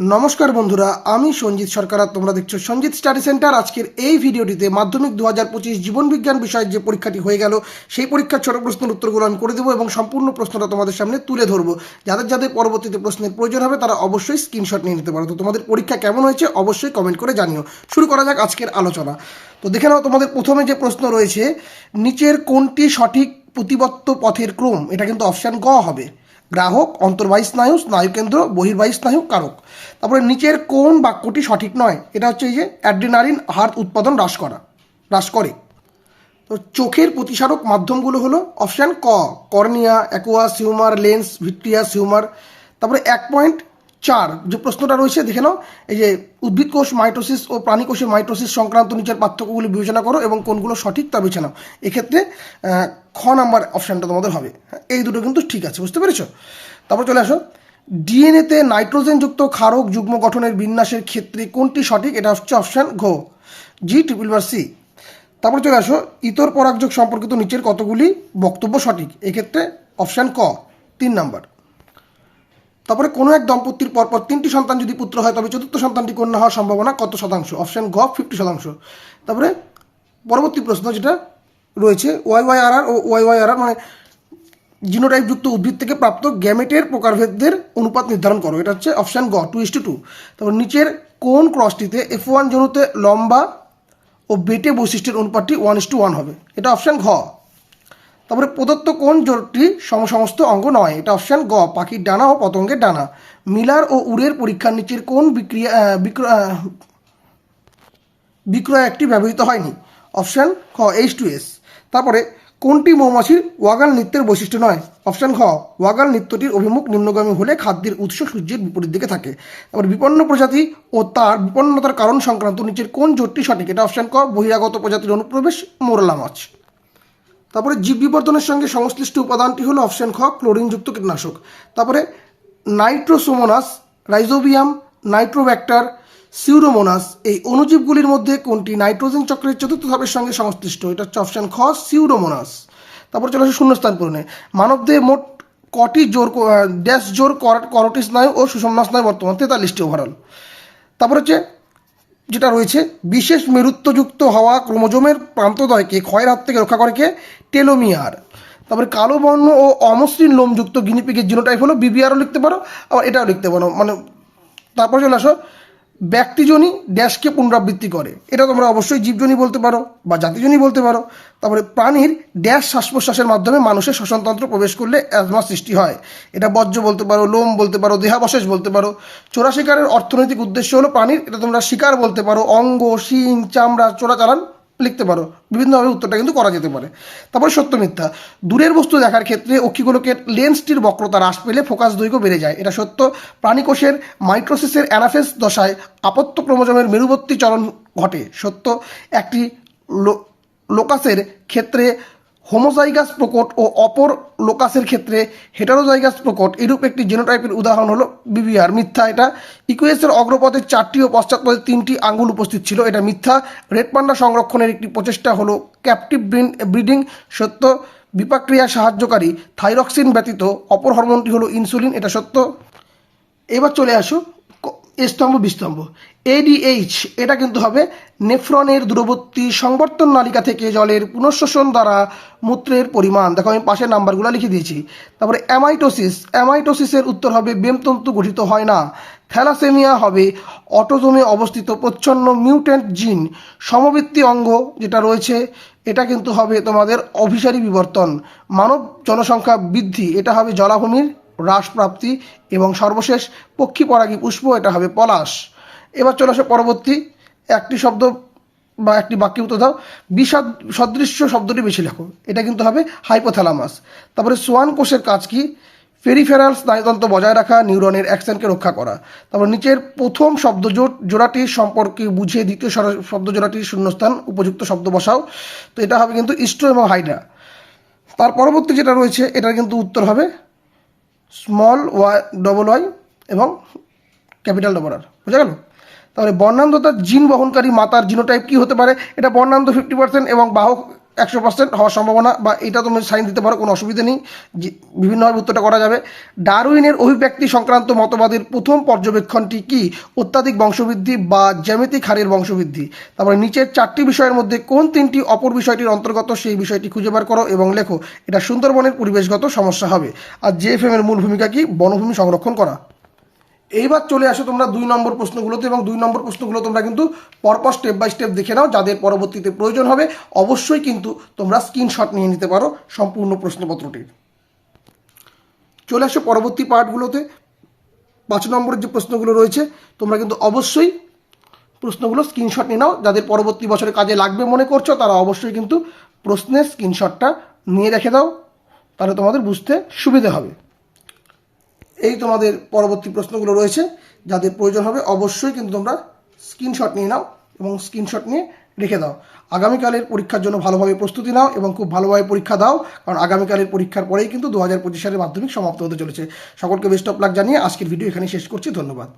নমস্কার বন্ধুরা, আমি সঞ্জিত সরকার আর তোমরা দেখছ সঞ্জিত স্টাডি সেন্টার। আজকের এই ভিডিওটিতে মাধ্যমিক দু হাজার পঁচিশ জীবন বিজ্ঞান বিষয়ের যে পরীক্ষাটি হয়ে গেল, সেই পরীক্ষার ছোট প্রশ্নের উত্তরগুলো আমি করে দেবো এবং সম্পূর্ণ প্রশ্নটা তোমাদের সামনে তুলে ধরবো। যাদের যাদের পরবর্তীতে প্রশ্নের প্রয়োজন হবে, তারা অবশ্যই স্ক্রিনশট নিয়ে নিতে পারো। তো তোমাদের পরীক্ষা কেমন হয়েছে, অবশ্যই কমেন্ট করে জানিও। শুরু করা যাক আজকের আলোচনা। তো দেখে নাও তোমাদের প্রথমে যে প্রশ্ন রয়েছে, নিচের কোনটি সঠিক প্রতিবত্ত পথের ক্রম? এটা কিন্তু অপশান গ হবে। গ্রাহক, অন্তর্বাহী স্নায়ু, স্নায়ুকেন্দ্র, বহির্বাহী স্নায়ু, কারক। তারপরে নিচের কোন বাক্যটি সঠিক নয়। এটা হচ্ছে এই যে অ্যাড্রিনারিন হার্ট উৎপাদন হ্রাস করা, হ্রাস করে। তো চোখের প্রতিসারক মাধ্যমগুলো হলো অপশান ক, cornea aqueous humour lens vitreous humour তারপরে এক পয়েন্ট চার যে প্রশ্নটা রয়েছে দেখে নাও। এই যে উদ্ভিদ কোষ মাইটোসিস ও প্রাণী কোষের মাইটোসিস সংক্রান্ত নিচের পার্থক্যগুলি বিবেচনা করো এবং কোনগুলো সঠিক তা বেছে নাও। এক্ষেত্রে খ নাম্বার অপশানটা তোমাদের হবে। হ্যাঁ, এই দুটো কিন্তু ঠিক আছে বুঝতে পেরেছ? তারপর চলে আসো। ডিএনএতে নাইট্রোজেনযুক্ত ক্ষারক যুগ্ম গঠনের বিন্যাসের ক্ষেত্রে কোনটি সঠিক? এটা হচ্ছে অপশান ঘ জি ট্রিপল বার সি তারপর চলে আসো। ইতর পরাগযোগ সম্পর্কিত নিচের কতগুলি বক্তব্য সঠিক? এক্ষেত্রে অপশান ক তিন নাম্বার। তারপরে কোনো এক দম্পতির পরপর তিনটি সন্তান যদি পুত্র হয়, তবে চতুর্থ সন্তানটি কন্যা হওয়ার সম্ভাবনা কত শতাংশ? অপশান গ ফিফটি শতাংশ। তারপরে পরবর্তী প্রশ্ন যেটা রয়েছে ওয়াই ওয়াই আর আর ও ওয়াই ওয়াই আর আর মানে জিনোটাইপযুক্ত উদ্ভিদ থেকে প্রাপ্ত গ্যামেটের প্রকারভেদদের অনুপাত নির্ধারণ করো। এটা হচ্ছে অপশান গ টু ইস টু টু তারপর নিচের কোন ক্রসটিতে এফ ওয়ান জনুতে লম্বা ও বেটে বৈশিষ্ট্যের অনুপাতটি ওয়ান ইস টু ওয়ান হবে? এটা অপশান ঘ তারপরে প্রদত্ত কোন জোটটি সমসমস্ত অঙ্গ নয়? এটা অপশান গ, পাখির ডানা ও পতঙ্গের ডানা। মিলার ও উড়ের পরীক্ষার নিচের কোন বিক্রিয়া বিক্রয় একটি ব্যবহৃত হয়নি? অপশান খ এইচ টু এস তারপরে, কোনটি মৌমাছির ওয়াগাল নৃত্যের বৈশিষ্ট্য নয়? অপশান খ ওয়াগাল নৃত্যটির অভিমুখ নিম্নগামী হলে খাদ্যের উৎস সূর্যের বিপরীত দিকে থাকে। তারপর, বিপন্ন প্রজাতি ও তার বিপন্নতার কারণ সংক্রান্ত নিচের কোন জোটটি সঠিক? এটা অপশান ক, বহিরাগত প্রজাতির অনুপ্রবেশ মোরলা মাছ। তারপরে জীব বিবর্ধনের সঙ্গে সংশ্লিষ্ট উপাদানটি হলো অপশন খ, ক্লোরিনযুক্ত কীটনাশক। তারপরে নাইট্রোসোমোনাস, রাইজোবিয়াম নাইট্রোব্যাক্টার সিউরোমোনাস, এই অণুজীবগুলির মধ্যে কোনটি নাইট্রোজেন চক্রের চতুর্থ ধাপের সঙ্গে সংশ্লিষ্ট? এটা হচ্ছে অপশন খ, সিউরোমোনাস। তারপর চলে আসে শূন্যস্থান পূরণে মানবদেহে মোট কটি জোর ড্যাশ জোর করটি স্নায়ু ও সুষমনা স্নায়ু বর্তমান তেতাল্লিশটি ওভারঅল তারপর হচ্ছে যেটা রয়েছে, বিশেষ মেরুত্বযুক্ত হওয়া ক্রোমোজোমের প্রান্তদয়কে ক্ষয়ের হাত থেকে রক্ষা করে কে? টেলোমিয়ার। তারপরে কালো বর্ণ ও অমসৃণ লোমযুক্ত গিনিপিগের জিনোটাইপ হলো বিবিআরও লিখতে পারো, আবার এটাও লিখতে পারো। মানে তারপরে চলে আসো ব্যক্তিজনই ড্যাশকে পুনরাবৃত্তি করে। এটা তোমরা অবশ্যই জীবজনী বলতে পারো বা জাতিজনী বলতে পারো। তারপরে প্রাণীর ড্যাশ শ্বাস প্রশ্বাসের মাধ্যমে মানুষের শ্বসনতন্ত্র প্রবেশ করলে অ্যাজমা সৃষ্টি হয়। এটা বজ্র বলতে পারো, লোম বলতে পারো, দেহাবশেষ বলতে পারো। চোরা শিকারের অর্থনৈতিক উদ্দেশ্য হলো প্রাণীর, এটা তোমরা শিকার বলতে পারো, অঙ্গ, শিং, চামড়া, চোরাচালান লিখতে পারো। বিভিন্নভাবে উত্তরটা কিন্তু করা যেতে পারে। তারপর সত্য মিথ্যা। দূরের বস্তু দেখার ক্ষেত্রে অক্ষিগোলকের লেন্সটির বক্রতা হ্রাস পেলে ফোকাস দৈর্ঘ্য বেড়ে যায়। এটা সত্য। প্রাণীকোষের মাইক্রোসিসের অ্যানাফেস দশায় আপত্ত ক্রমজমের মেরুবর্তী চরণ ঘটে। সত্য। একটি লোকাসের ক্ষেত্রে হোমোজাইগাস প্রকট ও অপর লোকাসের ক্ষেত্রে হেটারোজাইগাস প্রকট এরূপ একটি জেনোটাইপের উদাহরণ হলো বিবিআর মিথ্যা এটা। ইকুয়েসের অগ্রপথে চারটি ও পশ্চাৎপথে তিনটি আঙ্গুল উপস্থিত ছিল, এটা মিথ্যা। রেড পান্ডা সংরক্ষণের একটি প্রচেষ্টা হলো ক্যাপটিভ ব্রিডিং সত্য। বিপাক্রিয়া সাহায্যকারী। থাইরক্সিন ব্যতীত অপর হরমোনটি হলো ইনসুলিন এটা সত্য। এবার চলে আসো স্তম্ভ বিস্তম্ভ। এডিএইচ এটা কিন্তু হবে নেফ্রনের দূরবর্তী সংবর্তন নালিকা থেকে জলের পুনঃশোষণ দ্বারা মূত্রের পরিমাণ। দেখো আমি পাশের নাম্বারগুলো লিখে দিয়েছি। তারপরে অ্যামাইটোসিস অ্যামাইটোসিসের উত্তর হবে বেমতন্তু গঠিত হয় না। থ্যালাসেমিয়া হবে অটোজোমে অবস্থিত প্রচ্ছন্ন মিউট্যান্ট জিন। সমবৃত্তি অঙ্গ যেটা রয়েছে, এটা কিন্তু হবে তোমাদের অভিসারী বিবর্তন। মানব জনসংখ্যা বৃদ্ধি, এটা হবে জলাভূমির হ্রাস প্রাপ্তি এবং সর্বশেষ পক্ষী পরাগী পুষ্প, এটা হবে পলাশ। এবার চলে আসে পরবর্তী। একটি শব্দ বা একটি বাক্য উত্তর দাও। বিষাদ সদৃশ্য শব্দটি বেশি লেখো। এটা কিন্তু হবে হাইপোথ্যালামাস তারপরে সোয়ান কোষের কাজ কি? পেরিফেরাল স্নায়ুতন্ত্র বজায় রাখা, নিউরনের অ্যাকশনকে রক্ষা করা। তারপর নিচের প্রথম শব্দ জোড়াটির সম্পর্কে বুঝিয়ে দ্বিতীয় শব্দ জোড়াটির শূন্যস্থান, উপযুক্ত শব্দ বসাও। তো এটা হবে কিন্তু ইস্ট্রো এবং হাইড্রা। তার পরবর্তী যেটা রয়েছে, এটার কিন্তু উত্তর হবে স্মল ওয়াই ডবল ওয়াই এবং ক্যাপিটাল ডবল আর বুঝা গেল? তাহলে বর্ণান্ধতার জিন বহনকারী মাতার জিনোটাইপ কি হতে পারে? এটা বর্ণান্ধ ফিফটি পার্সেন্ট এবং বাহক একশো পার্সেন্ট হওয়ার সম্ভাবনা বা এটা তুমি সাইন দিতে পারো, কোনো অসুবিধা নেই। বিভিন্নভাবে উত্তরটা করা যাবে। ডারউইনের অভিব্যক্তি সংক্রান্ত মতবাদের প্রথম পর্যবেক্ষণটি কি? অত্যাধিক বংশবৃদ্ধি বা জ্যামিতিক হারের বংশবৃদ্ধি? তারপরে নিচের চারটি বিষয়ের মধ্যে কোন তিনটি অপর বিষয়টির অন্তর্গত সেই বিষয়টি খুঁজে বার করো এবং লেখো। এটা সুন্দরবনের পরিবেশগত সমস্যা হবে। আর জেএফএম এর মূল ভূমিকা কি? বনভূমি সংরক্ষণ করা। এইবার চলে আসো তোমরা দুই নম্বর প্রশ্নগুলোতে এবং দুই নম্বর প্রশ্নগুলো তোমরা কিন্তু পরপর স্টেপ বাই স্টেপ দেখে নাও, যাদের পরবর্তীতে প্রয়োজন হবে। অবশ্যই কিন্তু তোমরা স্ক্রিনশট নিয়ে নিতে পারো সম্পূর্ণ প্রশ্নপত্রটির চলে আসো পরবর্তী পার্টগুলোতে পাঁচ নম্বরের যে প্রশ্নগুলো রয়েছে, তোমরা কিন্তু অবশ্যই প্রশ্নগুলো স্ক্রিনশট নিয়ে নাও। যাদের পরবর্তী বছরে কাজে লাগবে মনে করছ, তারা অবশ্যই কিন্তু প্রশ্নের স্ক্রিনশটটা নিয়ে রেখে দাও। তাহলে তোমাদের বুঝতে সুবিধা হবে। এই তোমাদের পরবর্তী প্রশ্নগুলো রয়েছে, যাদের প্রয়োজন হবে অবশ্যই কিন্তু তোমরা স্ক্রিনশট নিয়ে নাও এবং স্ক্রিনশট নিয়ে রেখে দাও। আগামীকালের পরীক্ষার জন্য ভালোভাবে প্রস্তুতি নাও এবং খুব ভালোভাবে পরীক্ষা দাও, কারণ আগামীকালের পরীক্ষার পরেই কিন্তু দু হাজার পঁচিশ সালের মাধ্যমিক সমাপ্ত হতে চলেছে। সকলকে বেস্ট অফ লাক জানিয়ে আজকের ভিডিও এখানে শেষ করছি, ধন্যবাদ।